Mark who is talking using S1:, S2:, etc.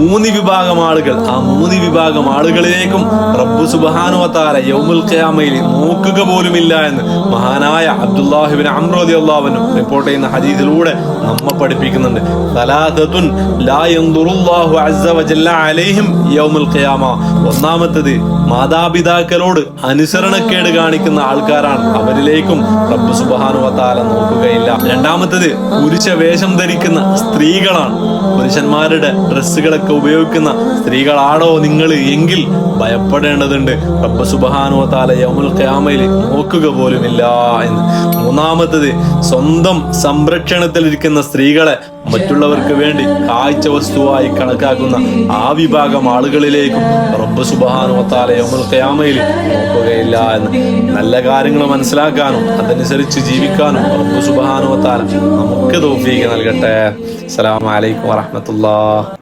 S1: മൂന്ന് വിഭാഗം ആളുകൾ. ആ മൂന്ന് വിഭാഗം ആളുകളിലേക്കും റബ്ബു സുബാനുവത്താല യൗമുൽ ഖിയാമയിൽ നോക്കുക പോലുമില്ല എന്ന് മഹാനായ അബ്ദുല്ലാഹിബിൻ അമ്രോദി അള്ളാഹുവിനും റിപ്പോർട്ട് ചെയ്യുന്ന ഹദീസിലൂടെ നമ്മ പഠിപ്പിക്കുന്നുണ്ട്. ഒന്നാമത്തത് മാതാപിതാക്കളോട് അനുസരണക്കേട് കാണിക്കുന്ന ആൾക്കാരാണ്. അവരിലേക്കും റബ്ബ് സുബാനുവത്താല നോക്കുകയില്ല. രണ്ടാമത്തത് പുരുഷ വേഷം ധരിക്കുന്ന സ്ത്രീകളാണ്. പുരുഷന്മാരുടെ ഡ്രസ്സുകളൊക്കെ ഉപയോഗിക്കുന്ന സ്ത്രീകളാണോ നിങ്ങൾ? എങ്കിൽ ഭയപ്പെടേണ്ടതുണ്ട്. റബ്ബ സുബഹാനോ താല യമുൽ ഖിയാമയിൽ നോക്കുക പോലും ഇല്ല എന്ന്. മൂന്നാമത്തത് സ്വന്തം സംരക്ഷണത്തിലിരിക്കുന്ന സ്ത്രീകളെ മറ്റുള്ളവർക്ക് വേണ്ടി കാഴ്ച വസ്തുവായി കണക്കാക്കുന്ന ആ വിഭാഗം ആളുകളിലേക്കും റബ്ബ് താല യമുൽ ഖിയാമയിൽ നോക്കുകയില്ല എന്ന്. നല്ല കാര്യങ്ങൾ മനസ്സിലാക്കാനും അതനുസരിച്ച് ജീവിക്കാനും റബ്ബ് താല നമുക്ക് തോഫീക്ക് നൽകട്ടെ. അസ്സലാമു അലൈക്കും വറഹ്മത്തുള്ളാഹി.